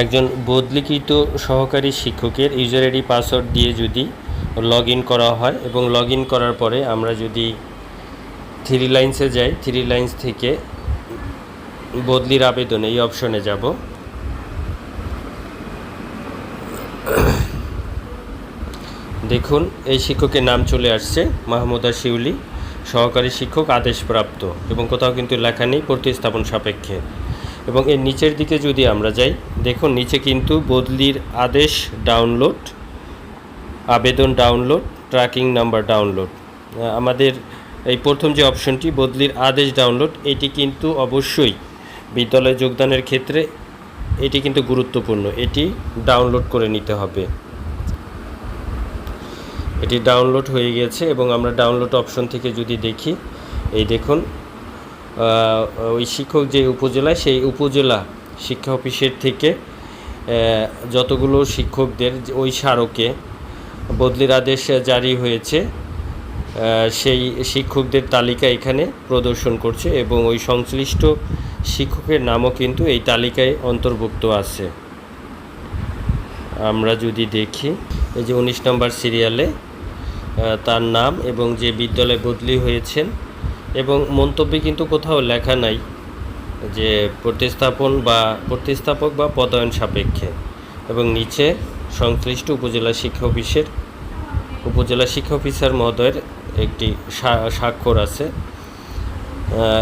একজন বদলিকৃত সহকারী শিক্ষকের ইউজার আইডি পাসওয়ার্ড দিয়ে যদি লগ করা হয় এবং লগ করার পরে আমরা যদি থ্রি লাইন্সে যাই, থ্রি লাইন্স থেকে বদলির আবেদনে এই অপশনে যাব। দেখুন, এই শিক্ষকের নাম চলে আসছে মাহমুদা শিউলি, সহকারী শিক্ষক, আদেশপ্রাপ্ত এবং কোথাও কিন্তু লেখা নেই, প্রতিস্থাপন সাপেক্ষে। এবং এর নিচের দিকে যদি আমরা যাই, দেখুন নিচে কিন্তু বদলির আদেশ ডাউনলোড আবেদন ডাউনলোড ট্র্যাকিং নাম্বার ডাউনলোড আমাদের এই প্রথম যে অপশনটি বদলির আদেশ ডাউনলোড এটি কিন্তু অবশ্যই বিদ্যালয়ে যোগদানের ক্ষেত্রে এটি কিন্তু গুরুত্বপূর্ণ। এটি ডাউনলোড করে নিতে হবে। এটি ডাউনলোড হয়ে গেছে এবং আমরা ডাউনলোড অপশন থেকে যদি দেখি, এই দেখুন ওই শিক্ষক যে উপজেলায়, সেই উপজেলা শিক্ষা অফিসের থেকে যতগুলো শিক্ষকদের ওই স্মারকে বদলির আদেশ জারি হয়েছে সেই শিক্ষকদের তালিকা এখানে প্রদর্শন করছে এবং ওই সংশ্লিষ্ট শিক্ষকের নামও কিন্তু এই তালিকায় অন্তর্ভুক্ত আছে। আমরা যদি দেখি, এই যে উনিশ নম্বর সিরিয়ালে তার নাম এবং যে বিদ্যালয়ে বদলি হয়েছেন এবং মন্তব্যে কিন্তু কোথাও লেখা নাই যে প্রতিস্থাপন বা প্রতিস্থাপক বা পদায়ন সাপেক্ষে এবং নিচে সংশ্লিষ্ট উপজেলা শিক্ষা অফিসের উপজেলা শিক্ষা অফিসার মহোদয়ের একটি স্বা- স্বাক্ষর আছে।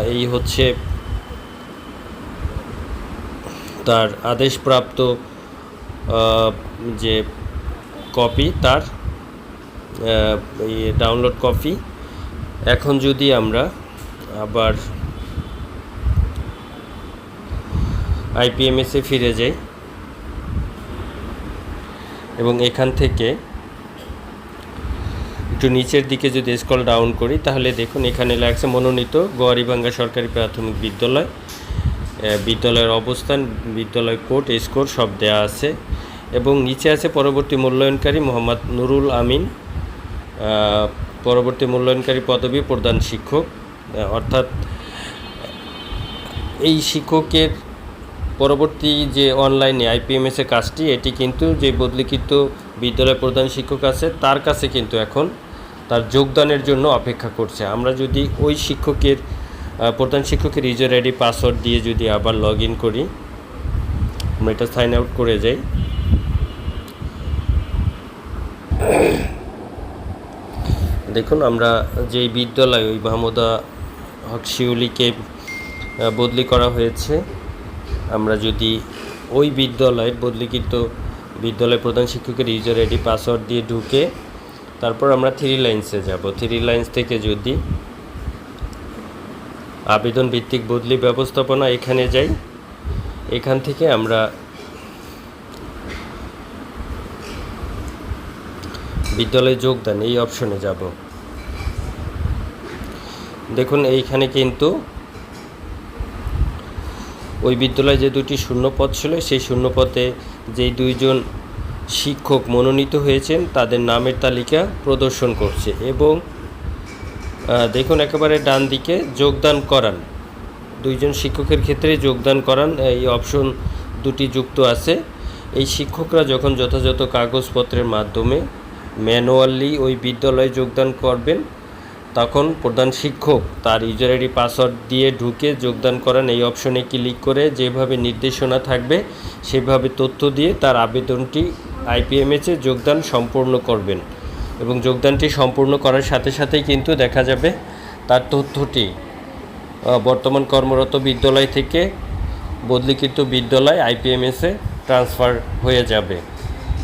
এই হচ্ছে তার আদেশপ্রাপ্ত যে কপি, তার ডাউনলোড কপি। এখন যদি আমরা আবার আইপিএমএসে ফিরে যাই। এবং এখান থেকে একটু নিচের দিকে যদি স্ক্রল ডাউন করি, তাহলে দেখুন এখানে লাগছে মনোনীত গোয়ারিবাঙ্গা সরকারি প্রাথমিক বিদ্যালয়। বিদ্যালয়ের অবস্থান, বিদ্যালয় কোড স্কোর সব দেয়া আছে। এবং নিচে আছে পরবর্তী মূল্যায়নকারী মোহাম্মদ নুরুল আমিন। পরবর্তী মূল্যায়নকারী পদবি প্রধান শিক্ষক। অর্থাৎ এই শিক্ষকের পরবর্তী যে অনলাইনে আইপিএমএসের কাজটি, এটি কিন্তু যে বদলিকৃত বিদ্যালয় প্রধান শিক্ষক আছে, তার কাছে কিন্তু এখন তার যোগদানের জন্য অপেক্ষা করছে। আমরা যদি ওই শিক্ষকের প্রধান শিক্ষকের ইউজার আইডি পাসওয়ার্ড দিয়ে যদি আবার লগ ইন করি, আমরা এটা সাইন আউট করে যাই। দেখুন, আমরা যেই বিদ্যালয়, ওই মাহমুদা হক শিউলিকে বদলি করা হয়েছে, আমরা যদি ওই বিদ্যালয়ের বদলিকৃত বিদ্যালয় প্রধান শিক্ষকের ইউজার আইডি পাসওয়ার্ড দিয়ে ঢুকে, তারপর আমরা থ্রি লাইন্সে যাব। থ্রি লাইন্স থেকে যদি আবেদন ভিত্তিক বদলি ব্যবস্থাপনা এখানে যাই, এখান থেকে আমরা বিদ্যালয়ে যোগদান এই অপশনে যাব। দেখুন, এইখানে কিন্তু ওই বিদ্যালয়ে যে দুটি শূন্যপদ ছিল, সেই শূন্যপদে যেই দুইজন শিক্ষক মনোনীত হয়েছেন, তাদের নামের তালিকা প্রদর্শন করছে এবং দেখুন, একেবারে ডান দিকে যোগদান করান। দুইজন শিক্ষকের ক্ষেত্রে যোগদান করান, এই অপশন দুটি যুক্ত আছে। এই শিক্ষকরা যখন যথাযথ কাগজপত্রের মাধ্যমে ম্যানুয়ালি ওই বিদ্যালয়ে যোগদান করবেন। তখন প্রধান শিক্ষক তার ইউজার আইডি পাসওয়ার্ড দিয়ে ঢুকে যোগদান করান। এই অপশনে ক্লিক করে যেভাবে নির্দেশনা থাকবে, সেভাবে তথ্য দিয়ে তার আবেদনটি আইপিএমএসে যোগদান সম্পূর্ণ করবেন। এবং যোগদানটি সম্পূর্ণ করার সাথে সাথেই কিন্তু দেখা যাবে তার তথ্যটি বর্তমান কর্মরত বিদ্যালয় থেকে বদলিকৃত বিদ্যালয় আইপিএমএসে ট্রান্সফার হয়ে যাবে।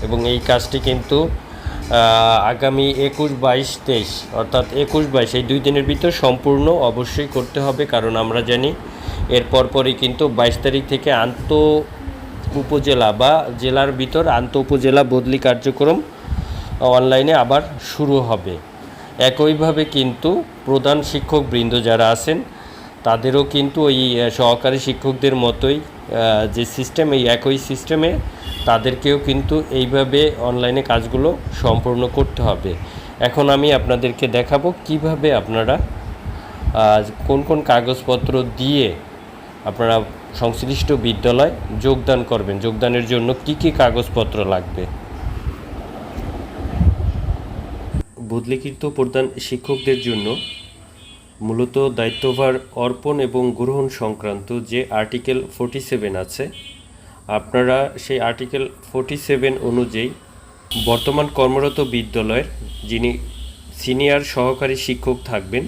এবং এই কাজটি কিন্তু আগামী একুশ বাইশ তেইশ, অর্থাৎ একুশ বাইশ, এই দুই দিনের ভিতর সম্পূর্ণ অবশ্যই করতে হবে, কারণ আমরা জানি এর পরপরই কিন্তু বাইশ তারিখ থেকে আন্ত উপজেলা বা জেলার ভিতর আন্ত উপজেলা বদলি কার্যক্রম অনলাইনে আবার শুরু হবে। একইভাবে কিন্তু প্রধান শিক্ষক বৃন্দ যারা আছেন, তাদেরও কিন্তু ওই সহকারী শিক্ষকদের মতোই যে সিস্টেম এই একই সিস্টেমে তাদেরকেও কিন্তু এইভাবে অনলাইনে কাজগুলো সম্পূর্ণ করতে হবে। এখন আমি আপনাদেরকে দেখাবো কীভাবে আপনারা কোন কোন কাগজপত্র দিয়ে আপনারা সংশ্লিষ্ট বিদ্যালয় যোগদান করবেন, যোগদানের জন্য কি কি কাগজপত্র লাগবে। বদলিকৃত প্রধান শিক্ষকদের জন্য মূলত দায়িত্বভার অর্পণ এবং গ্রহণ সংক্রান্ত যে আর্টিকেল ফোর্টি সেভেন আছে, আপনারা সেই আর্টিকেল ফোর্টি সেভেন অনুযায়ী বর্তমান কর্মরত বিদ্যালয়ের যিনি সিনিয়র সহকারী শিক্ষক থাকবেন,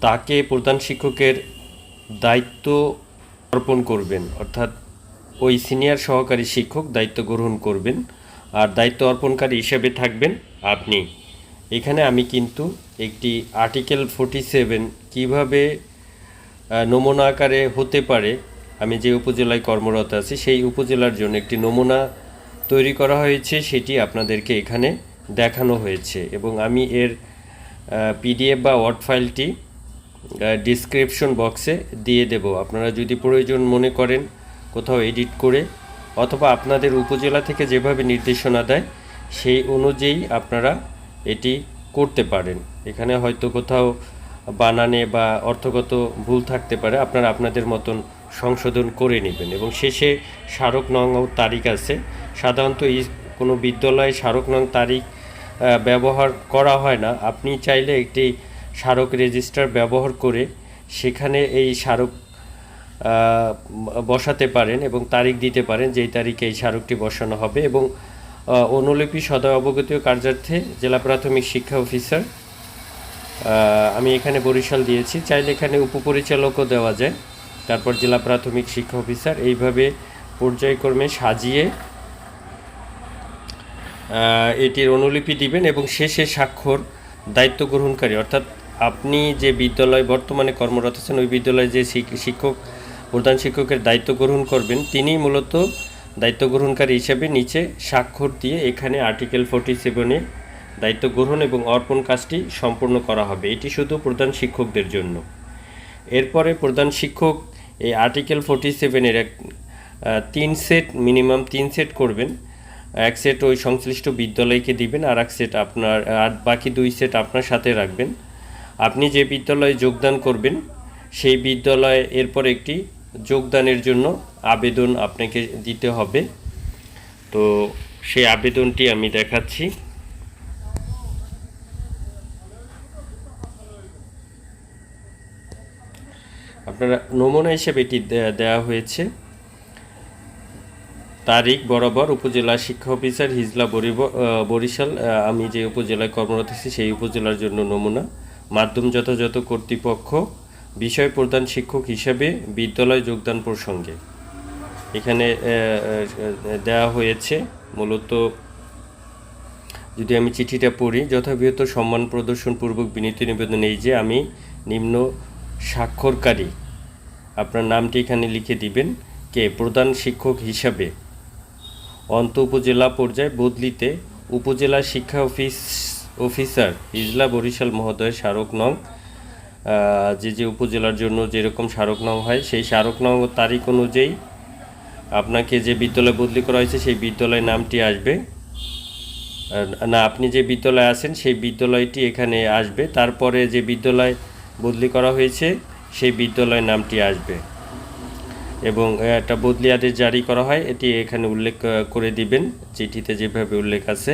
তাকে প্রধান শিক্ষকের দায়িত্ব অর্পণ করবেন। অর্থাৎ ওই সিনিয়র সহকারী শিক্ষক দায়িত্ব গ্রহণ করবেন। আর দায়িত্ব অর্পণকারী হিসেবে থাকবেন আপনি। এখানে আমি কিন্তু একটি আর্টিকেল ফোর্টি সেভেন কীভাবে নমুনা আকারে হতে পারে, আমি যে উপজেলায় কর্মরত আছি সেই উপজেলার জন্য একটি নমুনা তৈরি করা হয়েছে, সেটি আপনাদেরকে এখানে দেখানো হয়েছে এবং আমি এর পিডিএফ বা ওয়ার্ড ফাইলটি ডিসক্রিপশন বক্সে দিয়ে দেব। আপনারা যদি প্রয়োজন মনে করেন কোথাও এডিট করে অথবা আপনাদের উপজেলা থেকে যেভাবে নির্দেশনা দেয়, সেই অনুযায়ী আপনারা এটি করতে পারেন। এখানে হয়তো কোথাও বানানে বা অর্থগত ভুল থাকতে পারে, আপনারা আপনাদের মতন সংশোধন করে নেবেন। এবং শেষে স্মারক নং ও তারিখ আছে। সাধারণত এই কোনো বিদ্যালয়ে স্মারক নং তারিখ ব্যবহার করা হয় না। আপনি চাইলে একটি স্মারক রেজিস্টার ব্যবহার করে সেখানে এই স্মারক বসাতে পারেন এবং তারিখ দিতে পারেন যেই তারিখে এই স্মারকটি বসানো হবে এবং অনুলিপি সদয় অবগতি কার্যার্থে জেলা প্রাথমিক শিক্ষা অফিসার। আমি এখানে বরিশাল দিয়েছি। চাইলে এখানে উপপরিচালকও দেওয়া যায়। তারপর জেলা প্রাথমিক শিক্ষা অফিসার এইভাবে পর্যায়ক্রমে সাজিয়ে এটির অনুলিপি দিবেন এবং শেষে স্বাক্ষর দায়িত্ব গ্রহণকারী। অর্থাৎ আপনি যে বিদ্যালয় বর্তমানে কর্মরত আছেন, ওই বিদ্যালয়ে যে শিক্ষক, প্রধান শিক্ষকের দায়িত্ব গ্রহণ করবেন, তিনি মূলত দায়িত্ব গ্রহণকারী হিসেবে নিচে স্বাক্ষর দিয়ে এখানে আর্টিকেল ফোর্টি সেভেনে দায়িত্ব গ্রহণ এবং অর্পণ কাজটি সম্পূর্ণ করা হবে। এটি শুধু প্রধান শিক্ষকদের জন্য। এরপরে প্রধান শিক্ষক এই আর্টিকেল ফোর্টি সেভেনের এক তিন সেট, মিনিমাম তিন সেট করবেন। এক সেট ওই সংশ্লিষ্ট বিদ্যালয়কে দিবেন আর এক সেট আপনার, আর বাকি দুই সেট আপনার সাথে রাখবেন। আপনি যে বিদ্যালয়ে যোগদান করবেন, সেই বিদ্যালয়ে এরপর একটি যোগদানের জন্য আবেদন আপনাকে দিতে হবে। তো সেই আবেদনটি আমি দেখাচ্ছি। আপনারা নমুনা হিসেবে এটি দেওয়া হয়েছে। তারিখ বরাবর উপজেলা শিক্ষা অফিসার হিজলা বরিশাল আমি যে উপজেলায় কর্মরত আছি সেই উপজেলার জন্য নমুনা। মাধ্যম যথাযথ কর্তৃপক্ষ বিষয় প্রধান শিক্ষক হিসেবে বিদ্যালয় যোগদান প্রসঙ্গে। এখানে দেওয়া হয়েছে মূলত, যদি আমি চিঠিটা পড়ি, যথাবিহত সম্মান প্রদর্শন পূর্বক বিনীত নিবেদন এই যে, আমি নিম্ন স্বাক্ষরকারী। আপনার নামটি এখানে লিখে দিবেন, কে? প্রধান শিক্ষক হিসাবে। অন্ত উপজেলা পর্যায়ে বদলিতে উপজেলা শিক্ষা অফিস, অফিসার ইজলা বরিশাল মহোদয় স্মারক নং যে যে উপজেলার জন্য যেরকম স্মারক নং হয়, সেই স্মারক নং ও তারিখ অনুযায়ী আপনাকে যে বিদ্যালয় বদলি করা হয়েছে, সেই বিদ্যালয়ের নামটি আসবে। না, আপনি যে বিদ্যালয়ে আছেন, সেই বিদ্যালয়টি এখানে আসবে। তারপরে যে বিদ্যালয় বদলি করা হয়েছে, সেই বিদ্যালয়ের নামটি আসবে। এবং একটা বদলি আদেশ জারি করা হয়, এটি এখানে উল্লেখ করে দিবেন, চিঠিতে যেভাবে উল্লেখ আছে।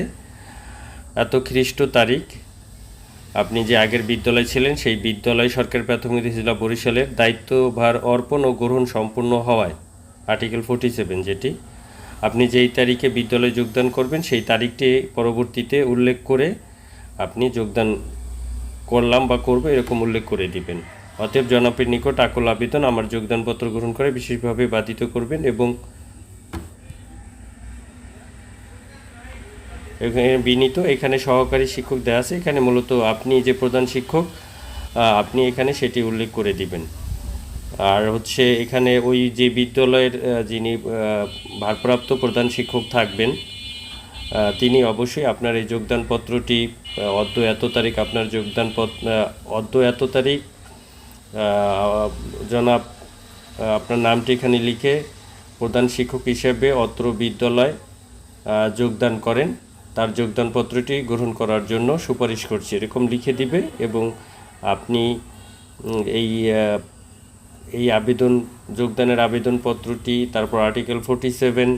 এত খ্রিস্ট তারিখ। আপনি যে আগের বিদ্যালয় ছিলেন, সেই বিদ্যালয় সরকারি প্রাথমিক জেলা বরিশালের দায়িত্বভার অর্পণ ও গ্রহণ সম্পূর্ণ হওয়ায় আর্টিকেল ফোর্টি সেভেন যেটি, আপনি যেই তারিখে বিদ্যালয়ে যোগদান করবেন, সেই তারিখটি পরবর্তীতে উল্লেখ করে আপনি যোগদান করলাম বা করব এরকম উল্লেখ করে দিবেন। অতএব জনপের নিকট আকল আবেদন, আমার যোগদানপত্র গ্রহণ করে বিশেষভাবে বাধিত করবেন এবং বিনীত, এখানে সহকারী শিক্ষক দেওয়া আছে। এখানে মূলত আপনি যে প্রধান শিক্ষক আপনি এখানে সেটি উল্লেখ করে দিবেন। আর হচ্ছে এখানে ওই যে বিদ্যালয়ের যিনি ভারপ্রাপ্ত প্রধান শিক্ষক থাকবেন তিনি অবশ্যই আপনার এই যোগদানপত্রটি অদ্য এত তারিখ আপনার যোগদানপত্র অদ্য এত তারিখ জনাব আপনার নামটি এখানে লিখে প্রধান শিক্ষক হিসেবে অত্র বিদ্যালয় যোগদান করেন। তার যোগদানপত্রটি গ্রহণ করার জন্য সুপারিশ করছি। এরকম লিখে দিবে এবং আপনি এই এই আবেদন, যোগদানের আবেদনপত্রটি, তারপর আর্টিকেল ফোর্টি সেভেন,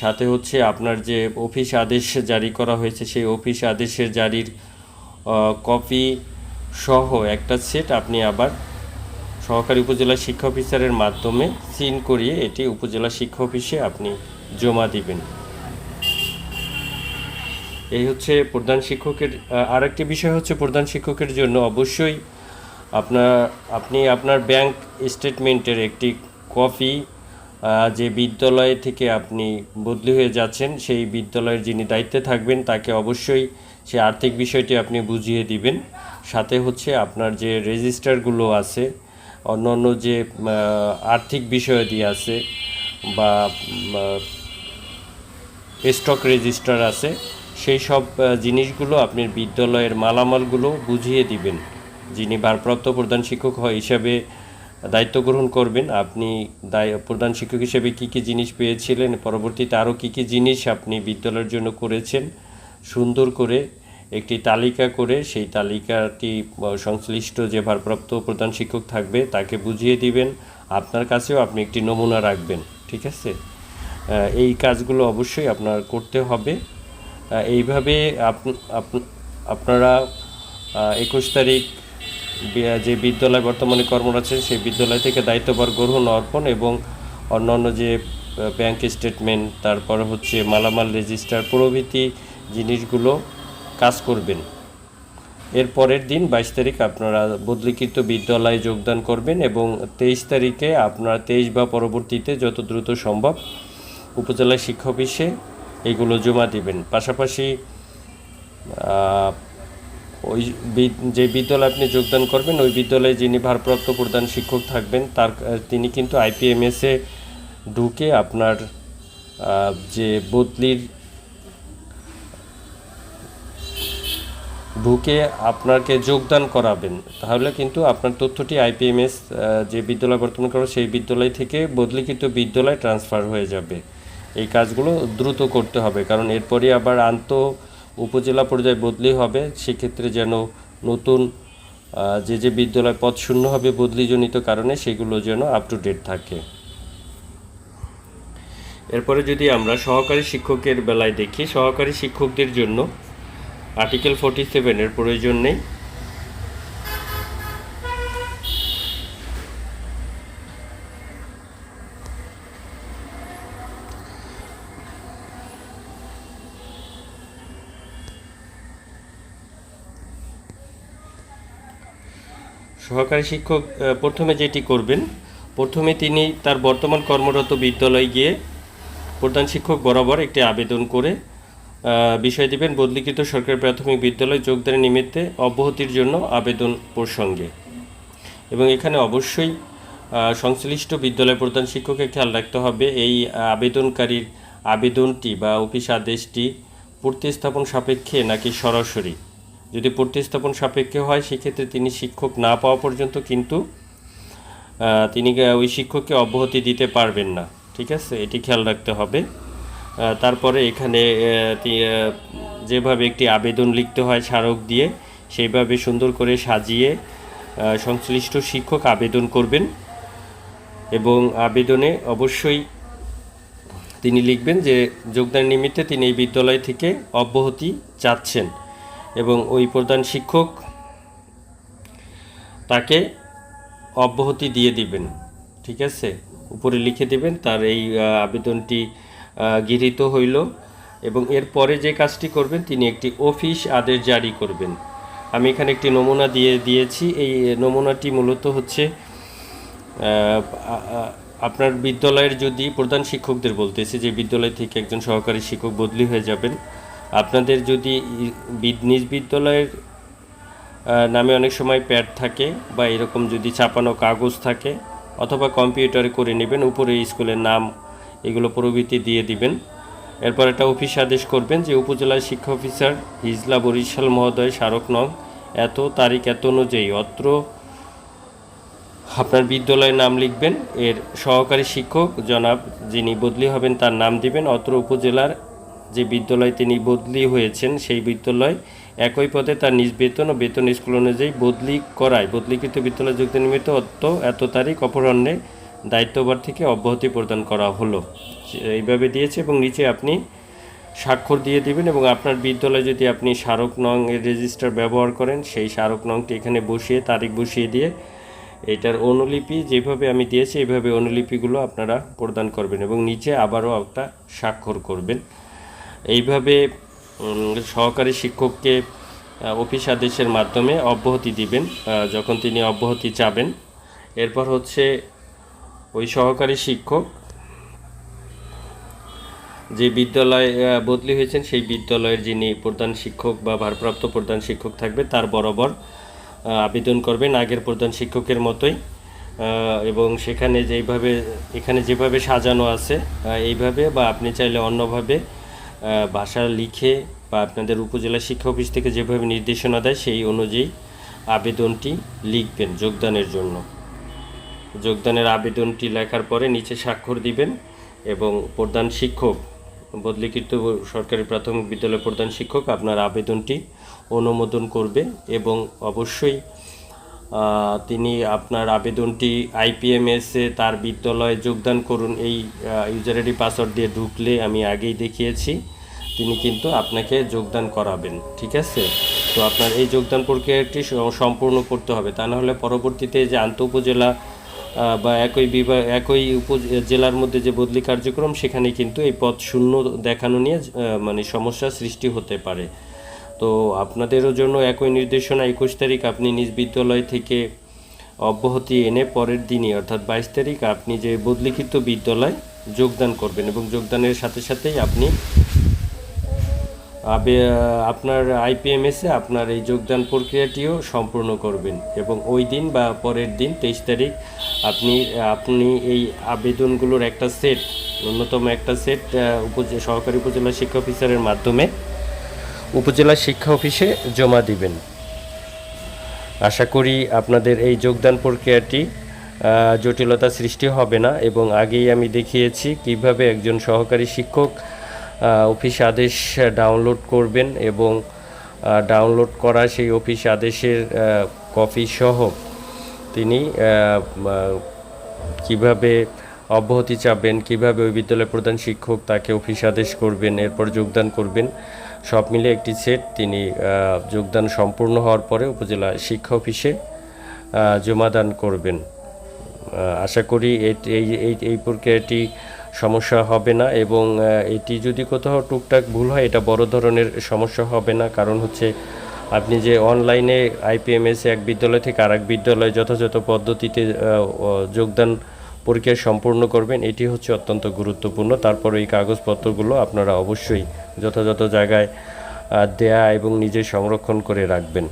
সাথে হচ্ছে আপনার যে অফিস আদেশ জারি করা হয়েছে, সেই অফিস আদেশের জারির কপি সহ একটা সেট আপনি আবার সহকারী উপজেলা শিক্ষা অফিসারের মাধ্যমে সিন করিয়ে এটি উপজেলা শিক্ষা অফিসে আপনি জমা দিবেন। এই হচ্ছে প্রধান শিক্ষকের আর একটি বিষয় হচ্ছে প্রধান শিক্ষকের জন্য অবশ্যই আপনার আপনি আপনার ব্যাংক স্টেটমেন্টের একটি কপি যে বিদ্যালয় থেকে আপনি বদলি হয়ে যাচ্ছেন, সেই বিদ্যালয়ের যিনি দায়িত্বে থাকবেন, তাকে অবশ্যই সে আর্থিক বিষয়টি আপনি বুঝিয়ে দিবেন। সাথে হচ্ছে আপনার যে রেজিস্টারগুলো আছে অন্য অন্য যে আর্থিক বিষয়াদি আছে বা স্টক রেজিস্টার আছে সেই সব জিনিসগুলো আপনি বিদ্যালয়ের মালামালগুলো বুঝিয়ে দিবেন। যিনি ভারপ্রাপ্ত প্রধান শিক্ষক হয় হিসাবে দায়িত্ব গ্রহণ করবেন, আপনি প্রধান শিক্ষক হিসেবে কী কী জিনিস পেয়েছিলেন, পরবর্তীতে আরও কী কী জিনিস আপনি বিদ্যালয়ের জন্য করেছেন, সুন্দর করে একটি তালিকা করে সেই তালিকাটি সংশ্লিষ্ট যে ভারপ্রাপ্ত প্রধান শিক্ষক থাকবে তাকে বুঝিয়ে দিবেন। আপনার কাছেও আপনি একটি নমুনা রাখবেন, ঠিক আছে? এই কাজগুলো অবশ্যই আপনার করতে হবে। এইভাবে আপ- আপ- আপনারা একুশ তারিখ যে বিদ্যালয় বর্তমানে কর্মরত আছেন, সেই বিদ্যালয় থেকে দায়িত্বভার গ্রহণ, অর্পণ এবং অন্যান্য যে ব্যাংক স্টেটমেন্ট তারপর হচ্ছে মালামাল রেজিস্টার প্রভৃতি জিনিসগুলো কাজ করবেন। এর পরের দিন বাইশ তারিখ আপনারা বদলিকৃত বিদ্যালয়ে যোগদান করবেন এবং তেইশ তারিখে আপনারা তেইশ বা পরবর্তীতে যত দ্রুত সম্ভব উপজেলা শিক্ষা অফিসে এগুলো জমা দিবেন। পাশাপাশি ওই যে বিদ্যালয়ে আপনি যোগদান করবেন, ওই বিদ্যালয়ে যিনি ভারপ্রাপ্ত প্রধান শিক্ষক থাকবেন, তার, তিনি কিন্তু আইপিএমএসে ঢুকে আপনার যে বদলির ঢুকে আপনাকে যোগদান করাবেন। তাহলে কিন্তু আপনার তথ্যটি আইপিএমএস যে বিদ্যালয় বর্তমান করো সেই বিদ্যালয় থেকে বদলিকৃত বিদ্যালয় ট্রান্সফার হয়ে যাবে। এই কাজগুলো দ্রুত করতে হবে, কারণ এরপরই আবার আন্ত উপজেলা পর্যায়ে বদলি হবে। সেক্ষেত্রে যেন নতুন যে যে বিদ্যালয় পদ শূন্য হবে বদলিজনিত কারণে সেগুলো যেন আপ টু ডেট থাকে। এরপরে যদি আমরা সহকারী শিক্ষকের বেলায় দেখি, সহকারী শিক্ষকদের জন্য আর্টিকেল ফোর্টি সেভেনের প্রয়োজন নেই। সহকারী শিক্ষক প্রথমে যেটি করবেন, প্রথমে তিনি তার বর্তমান কর্মরত বিদ্যালয়ে গিয়ে প্রধান শিক্ষক বরাবর একটি আবেদন করে বিষয় দিবেন বদলিকৃত সরকারি প্রাথমিক বিদ্যালয় যোগদানের নিমিত্তে অব্যাহতির জন্য আবেদন প্রসঙ্গে। এবং এখানে অবশ্যই সংশ্লিষ্ট বিদ্যালয় প্রধান শিক্ষকের খেয়াল রাখতে হবে, এই আবেদনকারীর আবেদনটি বা অফিস আদেশটি প্রতিস্থাপন সাপেক্ষে নাকি সরাসরি। যদি প্রতিস্থাপন সাপেক্ষে হয়, সেক্ষেত্রে তিনি শিক্ষক না পাওয়া পর্যন্ত কিন্তু তিনি ওই শিক্ষককে অব্যাহতি দিতে পারবেন না। ঠিক আছে? এটি খেয়াল রাখতে হবে। তারপরে এখানে যেভাবে একটি আবেদন লিখতে হয় স্মারক দিয়ে, সেইভাবে সুন্দর করে সাজিয়ে সংশ্লিষ্ট শিক্ষক আবেদন করবেন। এবং আবেদনে অবশ্যই তিনি লিখবেন যে, যোগদান নিমিত্তে তিনি এই বিদ্যালয় থেকে অব্যাহতি চাচ্ছেন। এবং ওই প্রধান শিক্ষক তাকে অব্যাহতি দিয়ে দিবেন, ঠিক আছে? উপরে লিখে দিবেন, তার এই আবেদনটি গৃহীত হইল এবং এরপরে যে কাজটি করবেন, তিনি একটি অফিস আদেশ জারি করবেন। আমি এখানে একটি নমুনা দিয়ে দিয়েছি। এই নমুনাটি মূলত হচ্ছে আপনার বিদ্যালয়ের যদি প্রধান শিক্ষকদের বলতেছি, যে বিদ্যালয় থেকে একজন সহকারী শিক্ষক বদলি হয়ে যাবেন আপনাদের যদি নিজ বিদ্যালয়ের নামে অনেক সময় প্যাড থাকে বা এরকম যদি ছাপানো কাগজ থাকে অথবা কম্পিউটারে করে নেবেন, উপরে স্কুলের নাম এগুলো প্রভৃতি দিয়ে দিবেন। এরপর একটা অফিস আদেশ করবেন যে উপজেলার শিক্ষা অফিসার হিজলা বরিশাল মহোদয় স্মারক নং এত তারিখ এত অনুযায়ী অত্র আপনার বিদ্যালয়ের নাম লিখবেন। এর সহকারী শিক্ষক জনাব যিনি বদলি হবেন তার নাম দিবেন। অত্র উপজেলার যে বিদ্যালয় তিনি বদলি হয়েছেন, সেই বিদ্যালয় একই পদে তার নিজ বেতন ও বেতন স্কুল অনুযায়ী বদলি করায়। বদলিকৃত বিদ্যালয় যোগদান নিমিত্ত অত এত তারিখ অপরাহ্নে দায়িত্বভার থেকে অব্যাহতি প্রদান করা হলো। এইভাবে দিয়েছে এবং নিচে আপনি স্বাক্ষর দিয়ে দিবেন এবং আপনার বিদ্যালয়ে যদি আপনি স্মারক নং এর রেজিস্টার ব্যবহার করেন, সেই স্মারক নংটি এখানে বসিয়ে, তারিখ বসিয়ে দিয়ে এটার অনুলিপি যেভাবে আমি দিয়েছি, এইভাবে অনুলিপিগুলো আপনারা প্রদান করবেন এবং নিচে আবারও একটা স্বাক্ষর করবেন। এইভাবে সহকারী শিক্ষককে অফিস আদেশের মাধ্যমে অব্যাহতি দিবেন যখন তিনি অব্যাহতি চাবেন। এরপর হচ্ছে ওই সহকারী শিক্ষক যে বিদ্যালয়ে বদলি হয়েছেন, সেই বিদ্যালয়ের যিনি প্রধান শিক্ষক বা ভারপ্রাপ্ত প্রধান শিক্ষক থাকবে, তার বরাবর আবেদন করবেন আগের প্রধান শিক্ষকের মতোই। এবং সেখানে যেইভাবে, এখানে যেভাবে সাজানো আছে এইভাবে বা আপনি চাইলে অন্যভাবে ভাষা লিখে বা আপনাদের উপজেলা শিক্ষা অফিস থেকে যেভাবে নির্দেশনা দেয়, সেই অনুযায়ী আবেদনটি লিখবেন যোগদানের জন্য। যোগদানের আবেদনটি লেখার পরে নিচে স্বাক্ষর দিবেন এবং প্রধান শিক্ষক, বদলিকৃত সরকারি প্রাথমিক বিদ্যালয় প্রধান শিক্ষক আপনার আবেদনটি অনুমোদন করবে এবং অবশ্যই তিনি আপনার আবেদনটি আইপিএমএসে তার বিদ্যালয়ে যোগদান করুন। এই ইউজার আইডি পাসওয়ার্ড দিয়ে ঢুকলে আমি আগেই দেখিয়েছি। তিনি কিন্তু আপনাকে যোগদান করাবেন, ঠিক আছে? তো আপনার এই যোগদান প্রক্রিয়াটি সম্পূর্ণ করতে হবে। তা না হলে পরবর্তীতে যে আন্ত উপজেলা বা একই বিভাগ একই উপজেলার মধ্যে যে বদলি কার্যক্রম, সেখানে কিন্তু এই পদ শূন্য দেখানো নিয়ে মানে সমস্যা সৃষ্টি হতে পারে। তো আপনাদেরও জন্য একই নির্দেশনা, একুশ তারিখ আপনি নিজ বিদ্যালয় থেকে অব্যাহতি এনে পরের দিনই, অর্থাৎ বাইশ তারিখ, আপনি যে বদলিখিত বিদ্যালয় যোগদান করবেন এবং যোগদানের সাথে সাথেই আপনি আপনার আইপিএমএসে আপনার এই যোগদান প্রক্রিয়াটিও সম্পূর্ণ করবেন এবং ওই দিন বা পরের দিন তেইশ তারিখ আপনি আপনি এই আবেদনগুলোর একটা সেট, ন্যূনতম একটা সেট সহকারী উপজেলা শিক্ষা অফিসারের মাধ্যমে উপজেলা শিক্ষা অফিসে জমা দিবেন। আশা করি আপনাদের এই যোগদান প্রক্রিয়াটি জটিলতা সৃষ্টি হবে না এবং আগেই আমি দেখিয়েছি কীভাবে একজন সহকারী শিক্ষক অফিস আদেশ ডাউনলোড করবেন এবং ডাউনলোড করা সেই অফিস আদেশের কপি সহ তিনি কীভাবে অব্যাহতি চাবেন, কীভাবে ওই বিদ্যালয়ের প্রধান শিক্ষক তাকে অফিস আদেশ করবেন, এরপর যোগদান করবেন সব মিলে একটি সেট। তিনি যোগদান সম্পূর্ণ হওয়ার পরে উপজেলা শিক্ষা অফিসে জমাদান করবেন। আশা করি এই এই প্রক্রিয়াটি সমস্যা হবে না এবং এটি যদি কোথাও টুকটাক ভুল হয়, এটা বড় ধরনের সমস্যা হবে না। কারণ হচ্ছে, আপনি যে অনলাইনে আইপিএমএস এক বিদ্যালয় থেকে আরেক বিদ্যালয়ে যথাযথ পদ্ধতিতে যোগদান পরীক্ষা সম্পূর্ণ করবেন, এটি হচ্ছে অত্যন্ত গুরুত্বপূর্ণ। তারপর এই কাগজপত্রগুলো আপনারা অবশ্যই যথাযথ জায়গায় দেয়া এবং নিজে সংরক্ষণ করে রাখবেন।